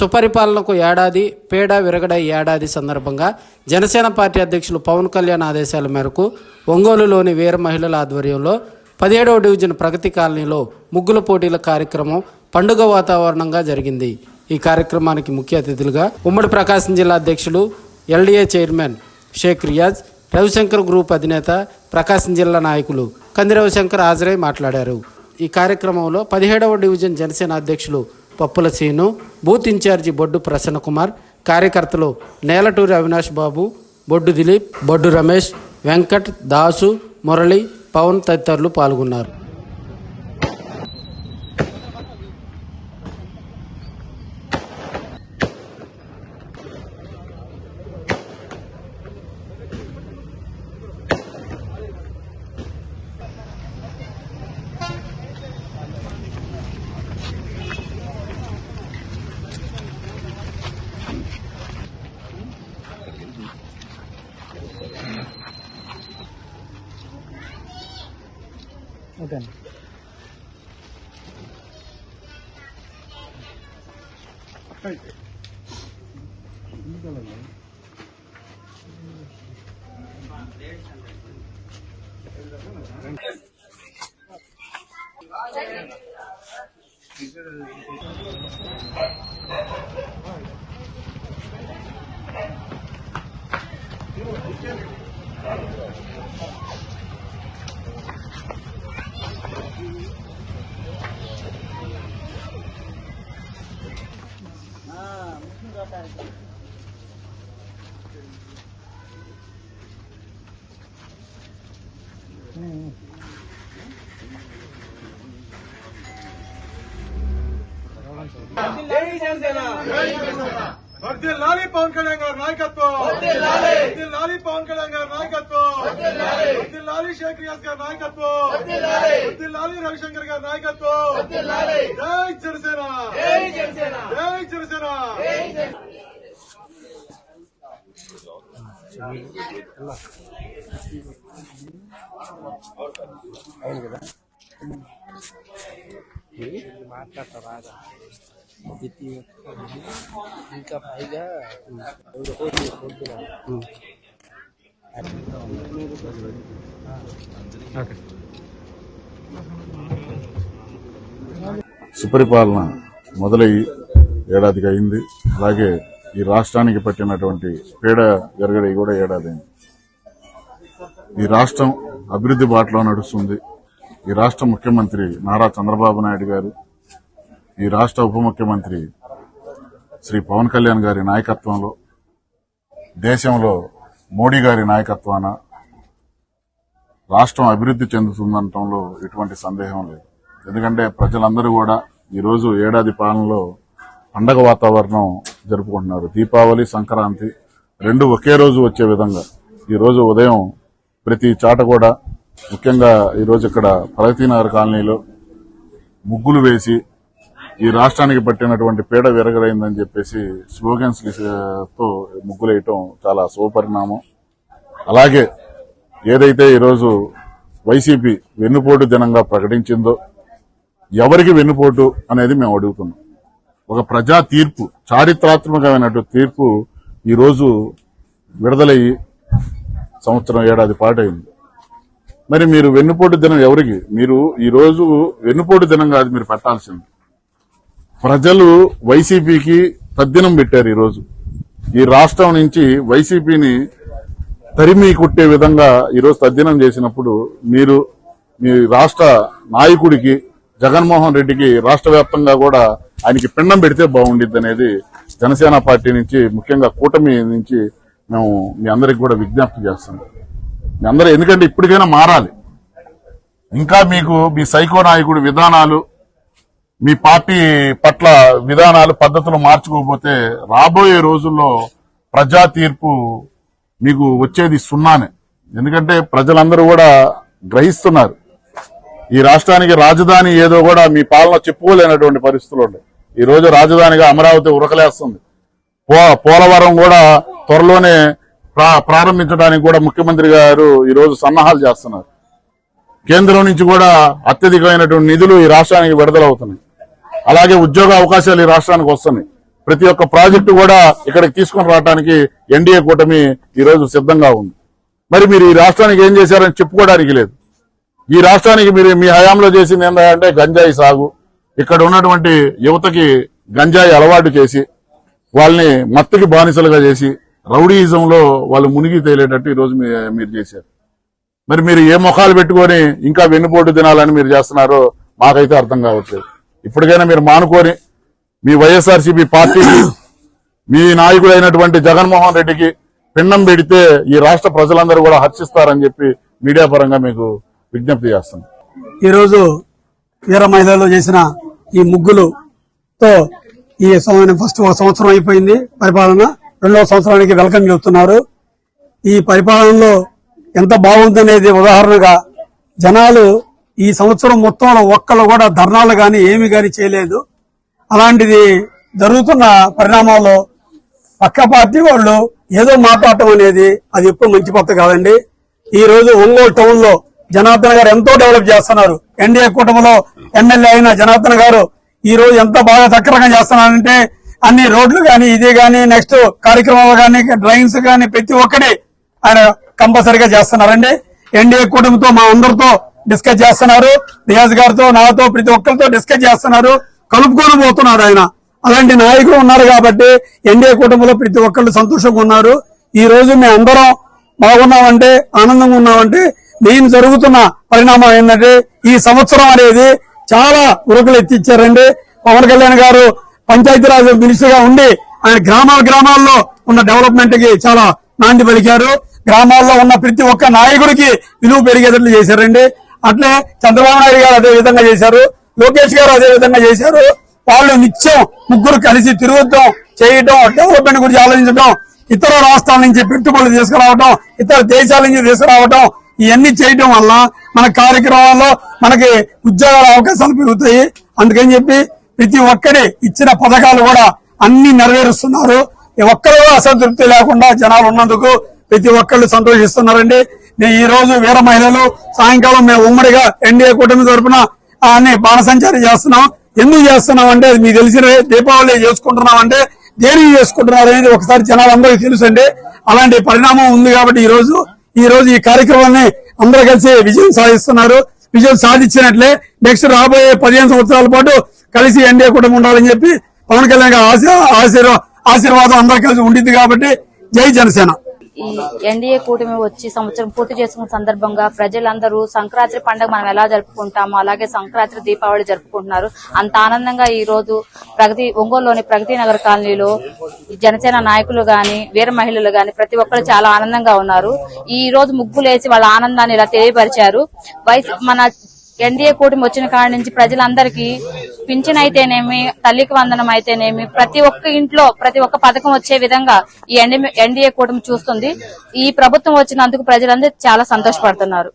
సుపరిపాలనకు ఏడాది పేడ విరగడ ఏడాది సందర్భంగా జనసేన పార్టీ అధ్యక్షులు పవన్ కళ్యాణ్ ఆదేశాల మేరకు ఒంగోలులోని వీర మహిళల ఆధ్వర్యంలో పదిహేడవ డివిజన్ ప్రగతి కాలనీలో ముగ్గుల పోటీల కార్యక్రమం పండుగ వాతావరణంగా జరిగింది. ఈ కార్యక్రమానికి ముఖ్య అతిథులుగా ఉమ్మడి ప్రకాశం జిల్లా అధ్యక్షులు LDA chairman Sheikh Riyaz Ravishankar group అధినేత ప్రకాశం జిల్లా నాయకులు కంది రవిశంకర్ హాజరై మాట్లాడారు. ఈ కార్యక్రమంలో పదిహేడవ డివిజన్ జనసేన అధ్యక్షులు Pappula Seenu booth in charge Boddu Prasanna Kumar కార్యకర్తలు నేలటూరి అవినాష్ బాబు బొడ్డు దిలీప్ బొడ్డు రమేష్ వెంకట్ దాసు మురళి పవన్ తదితరులు పాల్గొన్నారు. わかん。はい。はい。はい。వర్దిల్లాలి పవన్ కళ్యాణ్ గారి నాయకత్వం వర్దిల్లాలి పవన్ కళ్యాణ్ గారి నాయకత్వం వర్దిల్లాలి షేక్ రియాజ్ గారి నాయకత్వం వర్దిల్లాలి రవిశంకర్ గారి నాయకత్వం జై జనసేన జై జనసేన మాట్లాడతారా ఇంకా పైగా సుపరిపాలన మొదలయ్యి ఏడాదికి అయింది. అలాగే ఈ రాష్ట్రానికి పట్టినటువంటి పీడ ఎరగడి కూడా ఏడాది అయింది. ఈ రాష్ట్రం అభివృద్ధి బాటలో నడుస్తుంది. ఈ రాష్ట్ర ముఖ్యమంత్రి నారా చంద్రబాబు నాయుడు గారు ఈ రాష్ట్ర ఉప ముఖ్యమంత్రి శ్రీ పవన్ కళ్యాణ్ గారి నాయకత్వంలో దేశంలో మోడీ గారి నాయకత్వాన రాష్ట్రం అభివృద్ధి చెందుతుందనటంలో ఎటువంటి సందేహం లేదు. ఎందుకంటే ప్రజలందరూ కూడా ఈరోజు ఏడాది పాలనలో పండగ వాతావరణం జరుపుకుంటున్నారు. దీపావళి సంక్రాంతి రెండు ఒకే రోజు వచ్చే విధంగా ఈరోజు ఉదయం ప్రతి చాట కూడా ముఖ్యంగా ఈరోజు ఇక్కడ ప్రగతినగర్ కాలనీలో ముగ్గులు వేసి ఈ రాష్ట్రానికి పట్టినటువంటి పీడ విరగరైందని చెప్పేసి స్లోగన్స్తో ముగ్గులు వేయటం చాలా శుభపరిణామం. అలాగే ఏదైతే ఈరోజు వైసీపీ వెన్నుపోటు దినంగా ప్రకటించిందో ఎవరికి వెన్నుపోటు అనేది మేము అడుగుతున్నాం. ఒక ప్రజా తీర్పు చారిత్రాత్మకమైనటువంటి తీర్పు ఈరోజు విడుదలయ్యి సంవత్సరం ఏడాది పాటైంది మరి మీరు వెన్నుపోటు దినం ఎవరికి? మీరు ఈరోజు వెన్నుపోటు దినం కాదు మీరు పెట్టాల్సింది. ప్రజలు వైసీపీకి తద్దినం పెట్టారు ఈరోజు ఈ రాష్ట్రం నుంచి వైసీపీని తరిమి కొట్టే విధంగా ఈరోజు తద్దినం చేసినప్పుడు మీరు మీ రాష్ట్ర నాయకుడికి జగన్మోహన్ రెడ్డికి రాష్ట్ర వ్యాప్తంగా కూడా ఆయనకి పిండం పెడితే బాగుండిద్ది అనేది జనసేన పార్టీ నుంచి ముఖ్యంగా కూటమి నుంచి మేము మీ అందరికి కూడా విజ్ఞప్తి చేస్తున్నాం మీ అందరూ ఎందుకంటే ఇప్పటికైనా మారాలి. ఇంకా మీకు మీ సైకో నాయకుడి విధానాలు మీ పార్టీ పట్ల విధానాలు పద్ధతులు మార్చుకోకపోతే రాబోయే రోజుల్లో ప్రజా తీర్పు మీకు వచ్చేది సున్నానే. ఎందుకంటే ప్రజలందరూ కూడా గ్రహిస్తున్నారు. ఈ రాష్ట్రానికి రాజధాని ఏదో కూడా మీ పాలన చెప్పుకోలేనటువంటి పరిస్థితులు ఉన్నాయి. ఈ రోజు రాజధానిగా అమరావతి ఉరకలేస్తుంది. పోలవరం కూడా త్వరలోనే ప్రా- ప్రారంభించడానికి కూడా ముఖ్యమంత్రి గారు ఈ రోజు సన్నాహాలు చేస్తున్నారు. కేంద్రం నుంచి కూడా అత్యధికమైనటువంటి నిధులు ఈ రాష్ట్రానికి విడుదలవుతున్నాయి. అలాగే ఉద్యోగ అవకాశాలు ఈ రాష్ట్రానికి వస్తున్నాయి. ప్రతి ఒక్క ప్రాజెక్టు కూడా ఇక్కడికి తీసుకొని రావడానికి ఎన్డీఏ కూటమి ఈ రోజు సిద్ధంగా ఉంది. మరి మీరు ఈ రాష్ట్రానికి ఏం చేశారని చెప్పుకోవడానికి లేదు. ఈ రాష్ట్రానికి మీరు మీ హయాంలో చేసింది ఏంటంటే గంజాయి సాగు. ఇక్కడ ఉన్నటువంటి యువతకి గంజాయి అలవాటు చేసి వాళ్ళని మత్తుకి బానిసలుగా చేసి రౌడీయిజంలో వాళ్ళు మునిగి తేలేటట్టు ఈ రోజు మీ- మీరు చేశారు. మరి మీరు ఏ ముఖాలు పెట్టుకొని ఇంకా వెన్నుపోటు తినాలని మీరు చేస్తున్నారో మాకైతే అర్థం కావట్లేదు. ఇప్పటికైనా మీరు మానుకొని మీ వైఎస్ఆర్సీపీ పార్టీకి మీ నాయకుడైనటువంటి జగన్మోహన్ రెడ్డికి పిండం పెడితే ఈ రాష్ట్ర ప్రజలందరూ కూడా హర్షిస్తారని చెప్పి మీడియా పరంగా మీకు విజ్ఞప్తి చేస్తున్నాను ఈరోజు వీర మహిళలు చేసిన ఈ ముగ్గులుతో ఈ ఫస్ట్ ఒక సంవత్సరం అయిపోయింది. పరిపాలన రెండవ సంవత్సరానికి వెల్కమ్ చెబుతున్నారు. ఈ పరిపాలనలో ఎంత బాగుందనేది ఉదాహరణగా జనాలు ఈ సంవత్సరం మొత్తంలో ఒక్కళ్ళు కూడా ధర్నాలు కానీ ఏమి కానీ చేయలేదు. అలాంటిది జరుగుతున్న పరిణామాల్లో పక్క పార్టీ వాళ్ళు ఏదో మాట్లాడటం అనేది అది ఎప్పుడు మంచి కొత్త కాదండి. ఈ రోజు ఒంగోలు టౌన్లో జనార్దన్ గారు ఎంతో డెవలప్ చేస్తున్నారు. ఎన్డీఏ కూటమిలో ఎమ్మెల్యే అయిన జనార్దన్ గారు ఈ రోజు ఎంత బాగా సక్రమంగా చేస్తున్నానంటే అన్ని రోడ్లు కానీ ఇది కానీ నెక్స్ట్ కార్యక్రమాలు కానీ డ్రైన్స్ కానీ ప్రతి ఒక్కటి ఆయన కంపల్సరిగా చేస్తున్నారండి. ఎన్డీఏ కూటమితో మా అందరితో డిస్కస్ చేస్తున్నారు. రియాజ్ గారితో నాతో ప్రతి ఒక్కరితో డిస్కస్ చేస్తున్నారు. కలుపుకొని పోతున్నారు ఆయన. అలాంటి నాయకులు ఉన్నారు కాబట్టి ఎన్డీఏ కూటమిలో ప్రతి ఒక్కళ్ళు సంతోషంగా ఉన్నారు. ఈ రోజు మేము అందరం బాగున్నామంటే ఆనందంగా ఉన్నామంటే నేను జరుగుతున్న పరిణామం ఏంటంటే ఈ సంవత్సరం అనేది చాలా ఉరుకులు ఎత్తిచ్చారండి. పవన్ కళ్యాణ్ గారు పంచాయతీరాజ్ మినిస్టర్గా ఉండి ఆయన గ్రామాల గ్రామాల్లో ఉన్న డెవలప్మెంట్కి చాలా నాంది పలికారు. గ్రామాల్లో ఉన్న ప్రతి ఒక్క నాయకుడికి విలువ పెరిగేటట్లు చేశారండి. అట్లే చంద్రబాబు నాయుడు గారు అదే విధంగా చేశారు. లోకేష్ గారు అదే విధంగా చేశారు. వాళ్ళు నిత్యం ముగ్గురు కలిసి తిరుగుతాం చేయటం డెవలప్మెంట్ గురించి ఆలోచించడం ఇతర రాష్ట్రాల నుంచి పెట్టుబడులు తీసుకురావడం ఇతర దేశాల నుంచి తీసుకురావడం ఇవన్నీ చేయడం వల్ల మన కార్యక్రమాల్లో మనకి ఉద్యోగాల అవకాశాలు పెరుగుతాయి. అందుకని చెప్పి ప్రతి ఒక్కరి ఇచ్చిన పథకాలు కూడా అన్ని నెరవేరుస్తున్నారు. ఈ ఒక్కరు కూడా అసంతృప్తి లేకుండా జనాలు ఉన్నందుకు ప్రతి ఒక్కళ్ళు సంతోషిస్తున్నారండి. నేను ఈ రోజు వీర మహిళలు సాయంకాలం మేము ఉమ్మడిగా ఎన్డీఏ కూటమి తరపున అన్ని బాణసంచారం చేస్తున్నాం. ఎందుకు చేస్తున్నాం అంటే మీకు తెలిసిన దీపావళి చేసుకుంటున్నాం అంటే దేనికి చేసుకుంటున్నారు అనేది ఒకసారి జనాలందరికీ తెలుసండి. అలాంటి పరిణామం ఉంది కాబట్టి ఈ రోజు ఈ రోజు ఈ కార్యక్రమాన్ని అందరూ కలిసి విజయం సాధిస్తున్నారు. విజయం సాధించినట్లే నెక్స్ట్ రాబోయే పదిహేను సంవత్సరాల పాటు కలిసి ఎన్డీఏ కుటుంబం ఉండాలని చెప్పి పవన్ కళ్యాణ్ గారి ఆశీర్వా- ఆశీర్వాదం అందరూ కలిసి ఉండింది కాబట్టి జై జనసేన. ఈ ఎన్డీఏ కూటమి వచ్చి సంవత్సరం పూర్తి చేసుకున్న సందర్భంగా ప్రజలందరూ సంక్రాంతి పండుగ మనం ఎలా జరుపుకుంటామో అలాగే సంక్రాంతి దీపావళి జరుపుకుంటున్నారు. అంత ఆనందంగా ఈ రోజు ప్రగతి ఒంగోలులోని ప్రగతి నగర్ కాలనీలో జనసేన నాయకులు గాని వీర మహిళలు గాని ప్రతి ఒక్కరు చాలా ఆనందంగా ఉన్నారు. ఈ రోజు ముగ్గులేసి వాళ్ళ ఆనందాన్ని ఇలా తెలియపరిచారు. వయసు మన ఎన్డీఏ కూటమి వచ్చిన కాడి నుంచి ప్రజలందరికీ పింఛన్ అయితేనేమి తల్లికి వందనం అయితేనేమి ప్రతి ఒక్క ఇంట్లో ప్రతి ఒక్క పథకం వచ్చే విధంగా ఈ ఎన్డీఏ కూటమి చూస్తుంది. ఈ ప్రభుత్వం వచ్చినందుకు ప్రజలందరూ చాలా సంతోషపడుతున్నారు.